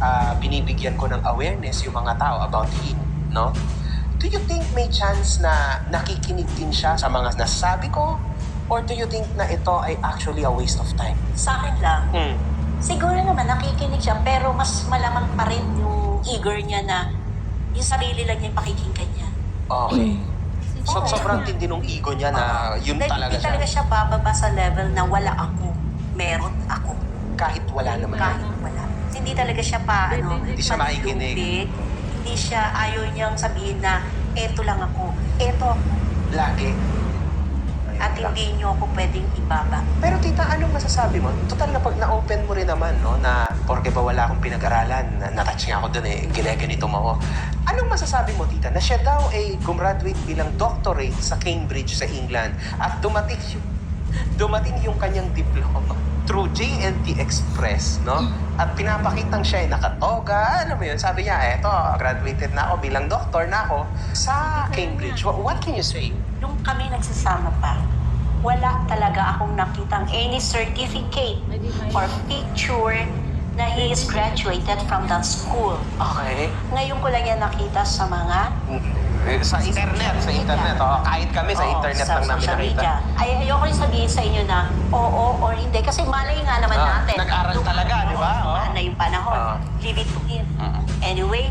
ah, binibigyan ko ng awareness yung mga tao about him, no? Do you think may chance na nakikinig din siya sa mga nasasabi ko? Or do you think na ito ay actually a waste of time? Sa akin lang, Hmm. siguro naman nakikinig siya, pero mas malamang pa rin yung eager niya na yung sarili lang niya yung pakikinggan niya. Okay. So, Oo. sobrang tindi nung ego niya na yun talaga hindi talaga siya. siya bababa sa level na wala ako, meron ako. Kahit wala naman. Kahit wala. Hindi talaga siya pa, ano, Hindi siya makikinig. Hindi siya, ayaw niyang sabihin na, eto lang ako, eto. Lagi. At hindi niyo ako pwedeng ibaba. Pero tita, anong masasabi mo? Total na pag na-open mo rin naman, no, na porke ba wala akong pinag-aralan, na natouch nga ako dun eh, ginaganito mo ako. Anong masasabi mo, tita, na siya daw ay gumraduate bilang doctorate sa Cambridge sa England at dumating yung, dumating yung kanyang diploma through JNT Express, no? At pinapakitang siya ay nakatoga, ano mo yun? Sabi niya, eto, graduated na ako bilang doctor na ako sa Cambridge. What, what can you say? Nung kami nagsasama pa, wala talaga akong nakitang any certificate or picture na he is graduated from that school. Okay. Ngayon ko lang yan nakita sa mga Eh, Sa internet, sa internet. Oh, kahit kami sa Oo, internet sa lang namin social nakita. media. Ay, ayoko rin sabihin sa inyo na oo or hindi. Kasi malay nga naman Ah, natin. nag-aral Nung- talaga, di ba? Oo, Oo. na yung panahon. Ah. Leave it to him. Mm. Anyway,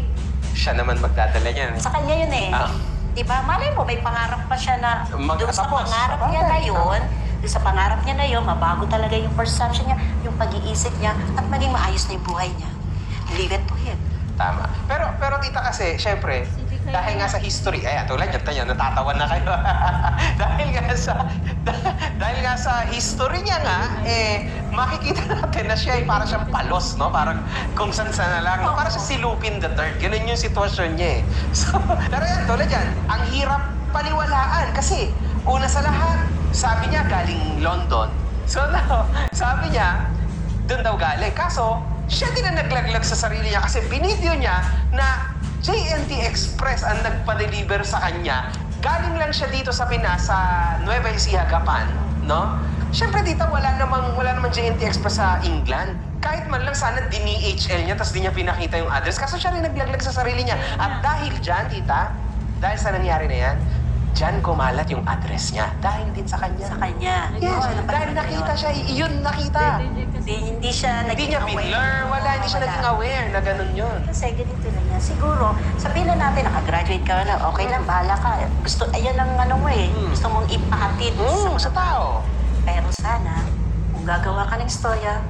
Siya naman magdadala niyan. sa kanya yun eh. Ah. Di ba? Malay mo, may pangarap pa siya na Mag- doon sa tapos, pangarap niya na yun, doon sa pangarap niya na yun, mabago talaga yung perception niya, yung pag-iisip niya, at maging maayos na yung buhay niya. Leave it to him. Tama. Pero pero tita kasi, syempre, dahil nga sa history, ayan, tulad yan, tanyo, natatawan na kayo. dahil nga sa dahil nga sa history niya nga, eh, makikita natin na siya ay para siyang palos, no? Parang kung saan saan na lang, no? Para siya si Lupin the Third. Ganun yung sitwasyon niya eh. So, pero yan, tulad yan, ang hirap paniwalaan kasi una sa lahat, sabi niya galing London. So now, sabi niya, doon daw galing. Kaso, siya din ang naglaglag sa sarili niya kasi binidyo niya na JNT Express ang nagpa-deliver sa kanya. Galing lang siya dito sa Pinas, sa Nueva Ecija, Gapan, no? Siyempre dito, wala namang, wala namang JNT Express sa England. Kahit man lang sana dini-HL niya, tapos di niya pinakita yung address. Kaso siya rin naglaglag sa sarili niya. At dahil dyan, tita, dahil sa nangyari na yan, dyan kumalat yung address niya. Dahil din sa kanya. Sa kanya. Yes, Oo, dahil nakita siya, yun nakita. Hindi, hindi siya Hindi naging niya aware. pinler, wala, hindi siya Wala. naging aware na ganun yun. Kasi ganito yan. Siguro, sabihin na natin, nakagraduate ka na, okay lang, bahala ka. Gusto, ayan ang ano mo eh. Hmm. Gusto mong ipahatid Hmm, sa tao. Pero sana, kung gagawa ka ng istorya,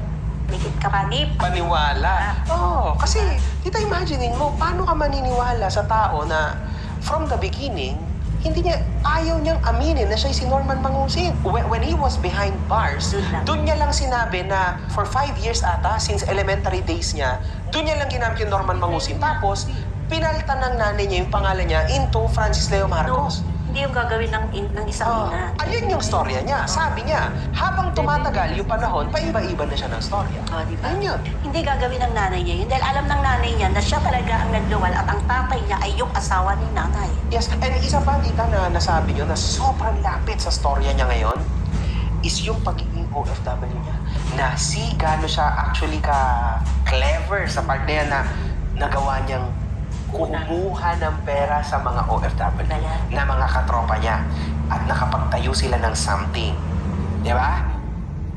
mikit ka panip. Paniwala. Oo, kasi, tita, imaginein mo, paano ka maniniwala sa tao na from the beginning, hindi niya, ayaw niyang aminin na siya si Norman Mangusin. When, when he was behind bars, doon niya lang sinabi na for five years ata, since elementary days niya, doon niya lang ginamit yung Norman Mangusin. Tapos, pinalitan ng nanay niya yung pangalan niya into Francis Leo Marcos. Hindi yung gagawin ng, in, ng isang Oh, ina. ayun yung storya niya. Sabi niya, habang tumatagal yung panahon, paiba-iba na siya ng storya. Oh, di ba? Ayun yun. Hindi gagawin ng nanay niya yun. Dahil alam ng nanay niya na siya talaga ang nagluwal at ang tatay niya ay yung asawa ni nanay. Yes, and isa pa, tita, na nasabi niyo na sobrang lapit sa storya niya ngayon is yung pagiging OFW niya. Na si gaano siya actually ka clever sa part na yan na nagawa niyang kumuha ng pera sa mga OFW na mga katropa niya at nakapagtayo sila ng something. Di ba?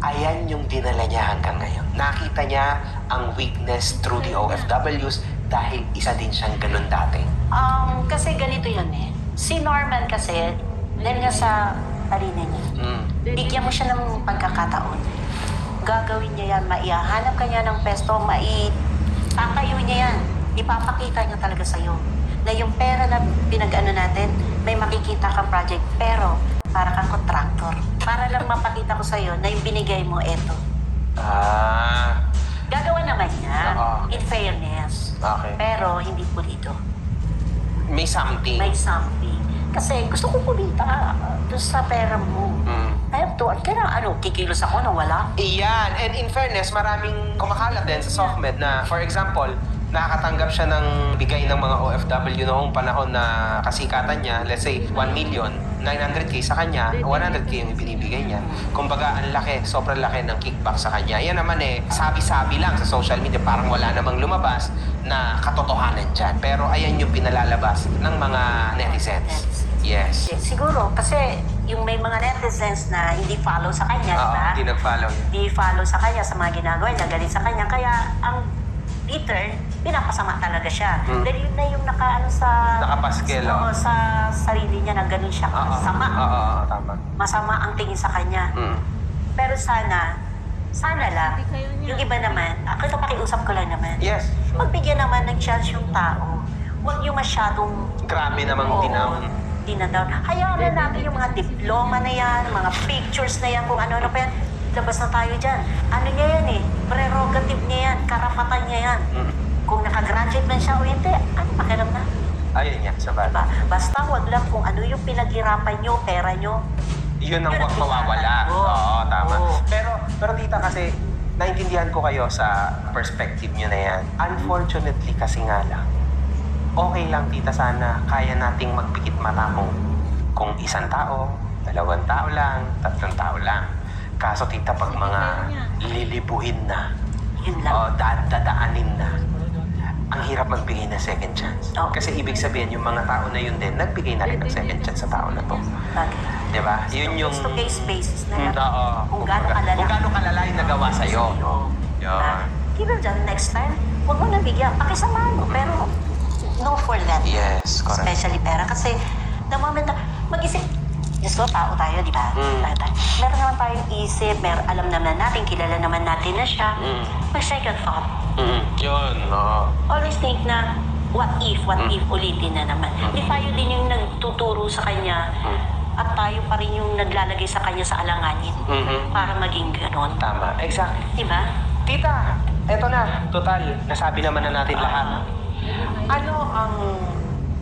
Ayan yung dinala niya hanggang ngayon. Nakita niya ang weakness through the OFWs dahil isa din siyang ganun dati. Um, kasi ganito yan eh. Si Norman kasi, dahil nga sa talina niya, Mm. bigyan mo siya ng pagkakataon. Gagawin niya yan, maihahanap ka niya ng pesto, mai... Tatayo niya yan. Ipapakita niya talaga sa'yo na yung pera na pinag-ano natin, may makikita kang project, pero para kang contractor. Para lang mapakita ko sa'yo na yung binigay mo, eto. Ah, Gagawa naman niya, Oo. in fairness. okay. Pero hindi pulido. May something. May something. Kasi gusto ko kumita uh, doon sa pera mo. Mm. I have to, kaya ano, kikilos ako na wala. Iyan. And in fairness, maraming kumakalat din sa SOCMED na, for example, nakakatanggap siya ng bigay ng mga OFW noong panahon na kasikatan niya, let's say 1 million, 900k sa kanya, 100k yung ibinibigay niya. Kumbaga, ang laki, sobrang laki ng kickback sa kanya. Yan naman eh, sabi-sabi lang sa social media, parang wala namang lumabas na katotohanan dyan. Pero ayan yung pinalalabas ng mga netizens. Yes. Siguro, kasi yung may mga netizens na hindi follow sa kanya, Oo, ba? hindi nag-follow yun. Di follow sa kanya sa mga ginagawa niya, galit sa kanya. Kaya ang Peter, pinapasama talaga siya. Hmm. Dahil yun na yung naka, ano, sa... Nakapaskel, Oo, oh. sa sarili niya na ganun siya. Oo, Sama. Oo, oo, tama. Masama ang tingin sa kanya. Mm. Pero sana, sana lang, yung iba naman, ako ito pakiusap ko lang naman, Yes. magbigyan naman ng chance yung tao. Huwag yung masyadong Grabe namang Oo. tinawon. Dinadaw. Hayaan na natin yung mga diploma na yan, mga pictures na yan, kung ano-ano pa yan. Labas na tayo dyan. Ano niya yan eh? Prerogative niya yan. Karapatan niya yan. Mm. Kung nakagraduate man siya o hindi, ano pakiram na? Ayun yan, sa bagay. Diba? Basta wag lang kung ano yung pinaghirapan nyo, pera nyo. Yun ang Yun ang huwag mawawala. Oo. Oo, tama. Oo. Pero, pero tita kasi, naintindihan ko kayo sa perspective nyo na yan. Unfortunately kasi nga lang, okay lang tita sana, kaya nating magpikit mata kung, kung isang tao, dalawang tao lang, tatlong tao lang. Kaso tita, pag mga lilibuhin na, Yun lang. o dadadaanin na, ang hirap magbigay ng second chance. Oo. Kasi ibig sabihin, yung mga tao na yun din, nagbigay na rin ng second chance sa tao na to. Bagay. Di ba? Yun yung... Gusto case basis na. Mm, Oo. Kung gaano kalala. Kung gaano kalala yung nagawa sa'yo. Yun. Ah, Kilo dyan, next time, huwag mo nabigyan. Pakisamahan mo, pero no for them. Yes, correct. Especially pera. Kasi the moment na mag-isip, Diyos ko, tao tayo, di ba? Mm. Tayo. Meron naman tayong isip, mer alam naman natin, kilala naman natin na siya. Mm. May second thought. Mm. Yun, oo. Always think na, what if, what Mm. if, ulitin na naman. Mm. Di tayo din yung nagtuturo sa kanya Mm. at tayo pa rin yung naglalagay sa kanya sa alanganin Mhm. para maging ganon. Tama. Exactly. Di ba? Tita, eto na. Total, nasabi naman na natin lahat. Ano ang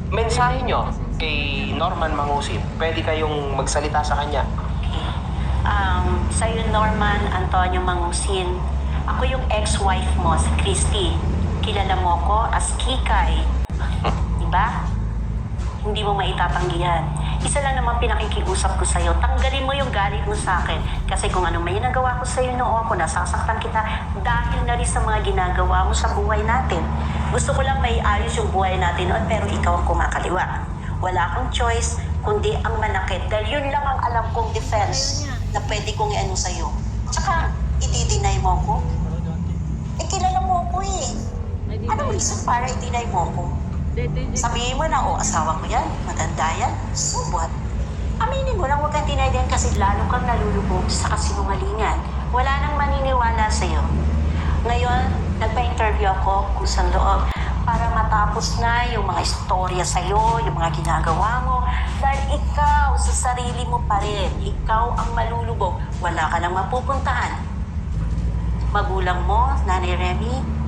mensahe nyo kay Norman Mangusin? Pwede kayong magsalita sa kanya. Okay. Um, sa'yo, Norman Antonio Mangusin, ako yung ex-wife mo, si Christy. Kilala mo ko as Kikay. Di ba? Hindi mo maitatanggihan. Isa lang naman pinakikiusap ko sa'yo, tanggalin mo yung galit mo sa akin. Kasi kung ano may nagawa ko sa'yo noon, kung nasasaktan kita, dahil na rin sa mga ginagawa mo sa buhay natin. Gusto ko lang may ayos yung buhay natin noon, pero ikaw ang kumakaliwa. Wala akong choice, kundi ang manakit. Dahil yun lang ang alam kong defense na pwede kong i-ano sa'yo. Tsaka, i-deny mo ko? Mo ko eh. Anong reason para i-deny mo ko? Sabihin mo na, oh, asawa ko yan, maganda yan, so what? Aminin mo lang, huwag kang tinaydihan kasi lalo kang nalulubog sa kasinungalingan. Wala nang maniniwala sa'yo. Ngayon, nagpa-interview ako kusang loob para matapos na yung mga istorya sa'yo, yung mga ginagawa mo. Dahil ikaw, sa sarili mo pa rin, ikaw ang malulubog. Wala ka nang mapupuntahan. Magulang mo, Nanay Remy,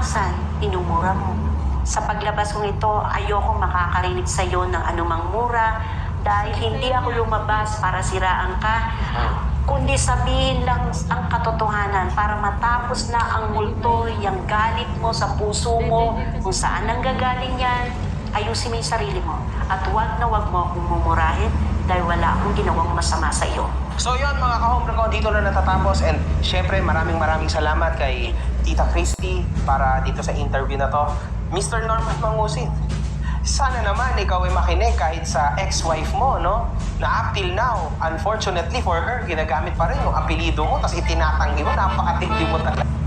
asan? Inumura mo. Sa paglabas kong ito, ayokong makakarinig sa iyo ng anumang mura dahil hindi ako lumabas para siraan ka, kundi sabihin lang ang katotohanan para matapos na ang multo, yung galit mo sa puso mo, kung saan nanggagaling yan, ayusin mo yung sarili mo. At huwag na huwag mo akong mumurahin dahil wala akong ginawang masama sa iyo. So yun mga ka-home ko, dito na natatapos and syempre maraming maraming salamat kay Tita Christy para dito sa interview na to. Mr. Norman Mangusin, sana naman ikaw ay makinig kahit sa ex-wife mo, no? Na up till now, unfortunately for her, ginagamit pa rin yung apelido mo tapos itinatanggi mo, napakatindi mo talaga.